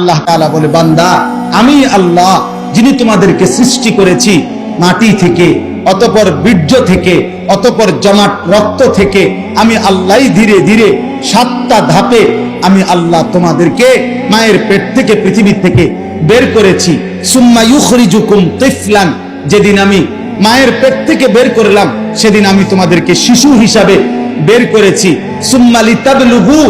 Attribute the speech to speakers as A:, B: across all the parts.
A: আল্লাহ তাআলা বলে, বান্দা, আমি আল্লাহ যিনি তোমাদেরকে সৃষ্টি করেছি মাটি থেকে, অতপর বীর্য থেকে, অতপর জমাট রক্ত থেকে, আমি আল্লাহ ধীরে ধীরে সাতটা ধাপে আমি আল্লাহ তোমাদেরকে মায়ের পেট থেকে, পৃথিবী থেকে বের করেছি। যেদিন আমি মায়ের পেট থেকে বের করলাম, সেদিন আমি তোমাদেরকে শিশু হিসাবে বের করেছি। সুম্মা লিতাবলুগু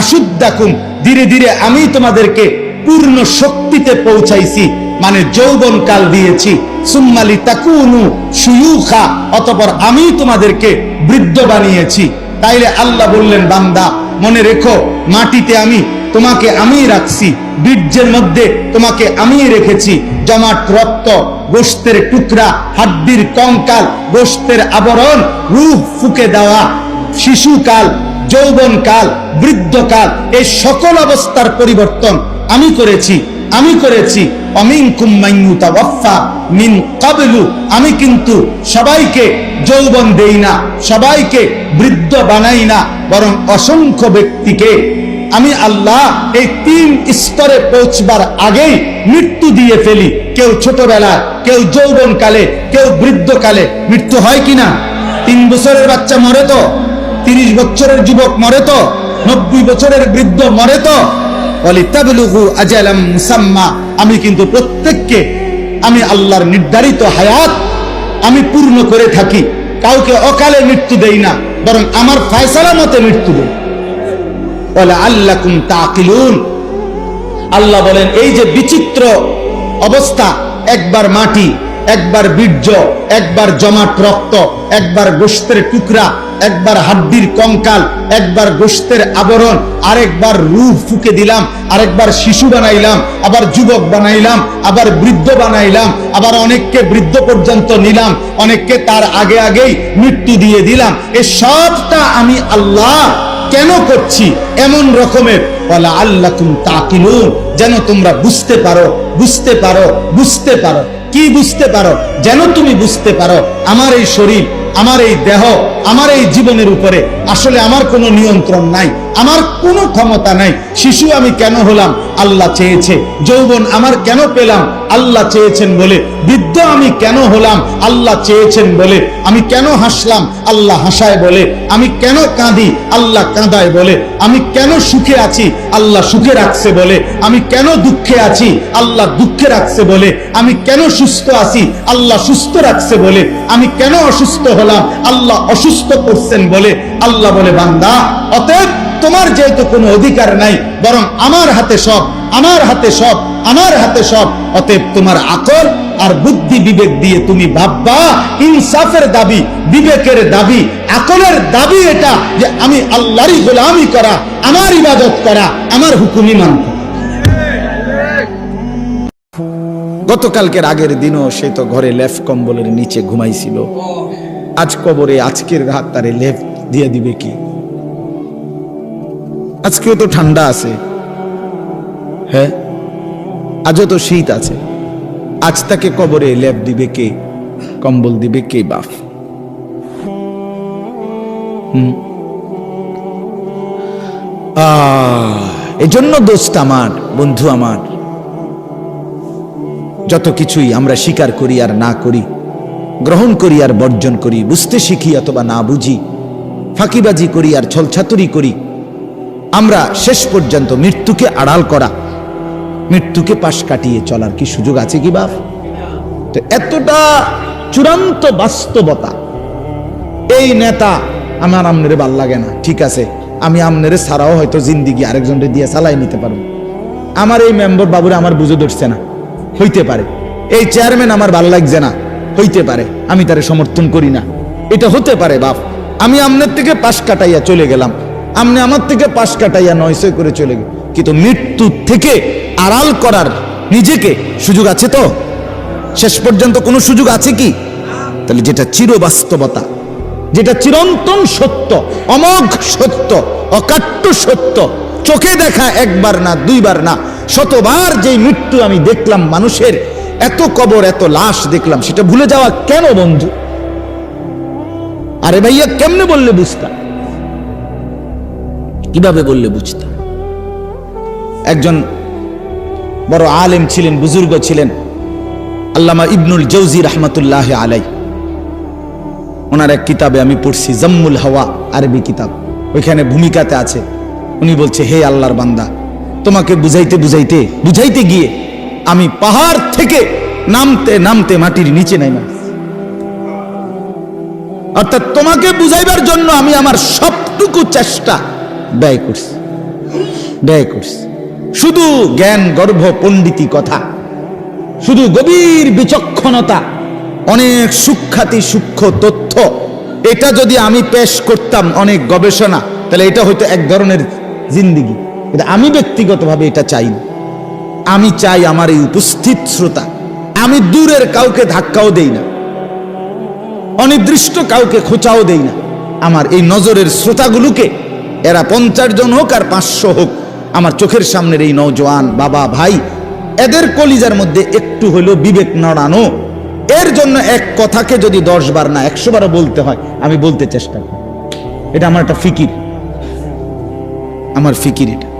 A: আশুদ্দাকুম, ধীরে ধীরে আমি তোমাদেরকে পূর্ণ শক্তিতে পৌঁছাইছি মানে যৌবন কাল দিয়েছি। সুম্মালি তাকুনু সুয়ুখা অতপর আমি তোমাদেরকে বৃদ্ধ বানিয়েছি। তাইলে আল্লাহ বললেন, বান্দা, মনে রেখো, মাটিতে আমি তোমাকে আমি রাখছি, বীর্যের মধ্যে তোমাকে আমি রেখেছি। জমাট, রক্ত গোস্তের টুকরা, হাড্ডির কঙ্কাল গোস্তের আবরণ, রূপ ফুকে দেওয়া, শিশুকাল যৌবনকাল, বৃদ্ধকাল, এই সকল অবস্থার পরিবর্তন আমি করেছি আমি করেছি। অমিন কুম্মাইয়ুতা ওয়াফা মিন কাবলু। আমি কিন্তু সবাইকে যৌবন দেই না, সবাইকে বৃদ্ধ বানাই না, বরং অসংখ্য ব্যক্তিকে আমি আল্লাহ এই তিন স্তরে পৌঁছবার আগেই মৃত্যু দিয়ে ফেলি। কেউ ছোটবেলা কেউ যৌবন কালে কেউ বৃদ্ধকালে। মৃত্যু হয় কিনা? তিন বছরের বাচ্চা মরে তো? তিরিশ বছরের যুবক মরে তো, নব্বই বছরের বৃদ্ধ মরে তো। আমি কিন্তু প্রত্যেককে, আমি আল্লাহর নির্ধারিত হায়াত আমি পূর্ণ করে থাকি। কাউকে অকালে মৃত্যু দেই না, বরং আমার ফয়সালা মতে মৃত্যু দেই। বলে আল্লাকুম তাকিলুন আল্লাহ বলেন, এই যে বিচিত্র অবস্থা, একবার মাটি একবার বীর্য, একবার জমাট রক্ত, একবার গোস্তের টুকরা, একবার হাড্ডির কঙ্কাল, একবার গোস্তের আবরণ, আরেকবার রূহ ফুকে দিলাম, আরেকবার শিশু বানাইলাম, আবার যুবক বানাইলাম, আবার বৃদ্ধ বানাইলাম, আবার অনেককে বৃদ্ধ পর্যন্ত নিলাম, অনেককে তার আগে আগেই মৃত্যু দিয়ে দিলাম। এ সবটা আমি আল্লাহ কেন করছি? এমন রকমের। বলা আল্লাহ তাকিলুন, যেন তোমরা বুঝতে পারো বুঝতে পারো বুঝতে পারো। কি বুঝতে পারো? যেন তুমি বুঝতে পারো, আমার এই শরীর, আমার এই দেহ, আমার এই জীবনের উপরে আসলে আমার কোনো নিয়ন্ত্রণ নাই। আমার কোনো ক্ষমতা নাই। শিশু আমি কেন হলাম? আল্লাহ চেয়েছে। যৌবন আমার কেন পেলাম? আল্লাহ চেয়েছেন বলে। বৃদ্ধ আমি কেন হলাম? আল্লাহ চেয়েছেন বলে। আমি কেন হাসলাম? আল্লাহ হাসায় বলে। আমি কেন কাঁদি? আল্লাহ কাঁদায় বলে। আমি কেন সুখে আছি? আল্লাহ সুখে রাখছে বলে। আমি কেন দুঃখে আছি? আল্লাহ দুঃখে রাখছে বলে। আমি কেন সুস্থ আছি? আল্লাহ সুস্থ রাখছে বলে। আমি কেন অসুস্থ হলাম? আল্লাহ অসুস্থ করছেন বলে। আল্লাহ বলে, বান্দা, অতএব তোমার যেহেতু কোনো অধিকার নাই, বরং আমার হাতে সব, আমার হাতে সব, আমার হাতে সব, অতএব তোমার আকল আর বুদ্ধি বিবেক দিয়ে তুমি ভাববা, ইনসাফের দাবি, বিবেকের দাবি, আকলের দাবি এটা যে আমি আল্লাহরই গোলামি করা, আমার ইবাদত করা, আমার হুকুমি মানব গতকালকের আগের দিনও সে তো ঘরে লেফ কম্বলের নিচে ঘুমাইছিল। আজ কবরে আজকের রাত তারে লেফ দিয়ে দিবে কি? আজকেও তো ঠান্ডা আছে। হ্যাঁ? আজও তো শীত আছে। আজ তাকে কবরে লেপ দিবে কে? কম্বল দিবে কে হুম? এজন্য দোস্ত আমার, বন্ধু আমার, যত কিছুই আমরা স্বীকার করি আর না করি, গ্রহণ করি আর বর্জন করি, বুঝতে শিখি অথবা না বুঝি, ফাঁকিবাজি করি আর ছলছাতুরি করি আমরা শেষ পর্যন্ত মৃত্যুকে আড়াল করা, মৃত্যুকে পাশ কাটিয়ে চলার কি সুযোগ আছে কি বাপ? তো এতটা চূড়ান্ত বাস্তবতা, এই নেতা আমার আমনেরে ভালো লাগে না। ঠিক আছে, আমি আমনেরে ছাড়াও হয়তো জিন্দিগি আরেকজনকে দিয়ে চালাই নিতে পারব। আমার এই মেম্বার বাবুরা আমার বুঝে ধরছে না। হইতে পারে। এই চেয়ারম্যান আমার ভালো লাগছে না। হইতে পারে। আমি তারে সমর্থন করি না। এটা হতে পারে বাপ। আমি আমনের থেকে পাশ কাটাইয়া চলে গেলাম। আমনে আমার থেকে পাশ কাটাইয়া নয়সই করে চলে গেল। কিন্তু মৃত্যু থেকে আড়াল করার নিজেকে সুযোগ আছে তো? শেষ পর্যন্ত কোনো সুযোগ আছে কি? তাহলে যেটা চির বাস্তবতা যেটা চিরন্তন সত্য, অমোঘ সত্য, অকাট্য সত্য, চোখে দেখা একবার না, দুইবার না, শতবার যে মৃত্যু আমি দেখলাম মানুষের, এত কবর, এত লাশ দেখলাম, সেটা ভুলে যাওয়া কেন বন্ধু? আরে ভাইয়া, কেমনে বললে বুঝতাম? কীভাবে বললে বুঝতাম? একজন বড় আলেম ছিলেন, বুজুর্গ ছিলেন, আল্লামা ইবনুল জৌজি রহমতুল্লাহ আলাই। ওনার এক কিতাবে আমি পড়ছি, জম্মুল হাওয়া, আরবি কিতাব। ওইখানে ভূমিকাতে আছে, উনি বলছে, হে আল্লাহর বান্দা, তোমাকে বুঝাইতে বুঝাইতে বুঝাইতে গিয়ে আমি পাহাড় থেকে নামতে নামতে মাটির নিচে নাই অর্থাৎ তোমাকে বুঝাইবার জন্য আমি আমার সবটুকু চেষ্টা ব্যয় করছি। ব্যয় করছি। শুধু জ্ঞান, গর্ভ, পণ্ডিতি কথা। শুধু গভীর বিচক্ষণতা। অনেক সূক্ষাতি সূক্ষ্ম তথ্য। এটা যদি আমি পেশ করতাম অনেক গবেষণা, তাহলে এটা হয়তো এক ধরনের জিন্দিগি। কিন্তু আমি ব্যক্তিগতভাবে এটা চাই আমি চাই আমার এই উপস্থিত শ্রোতা। আমি দূরের কাউকে ধাক্কাও দেই না। অনির্দিষ্ট কাউকে খোঁচাও দেই না। আমার এই নজরের শ্রোতাগুলোকে এরা পঞ্চাশ জন হোক আর পাঁচশো হোক। আমার চোখের সামনের এই নৌজওয়ান বাবা ভাই, এদের কলিজার মধ্যে একটু হলেও বিবেক নড়ানো। এর জন্য এক কথাকে যদি দশ বার না, একশো বারও বলতে হয়, আমি বলতে চেষ্টা করি। এটা আমার একটা ফিকির। আমার ফিকির এটা।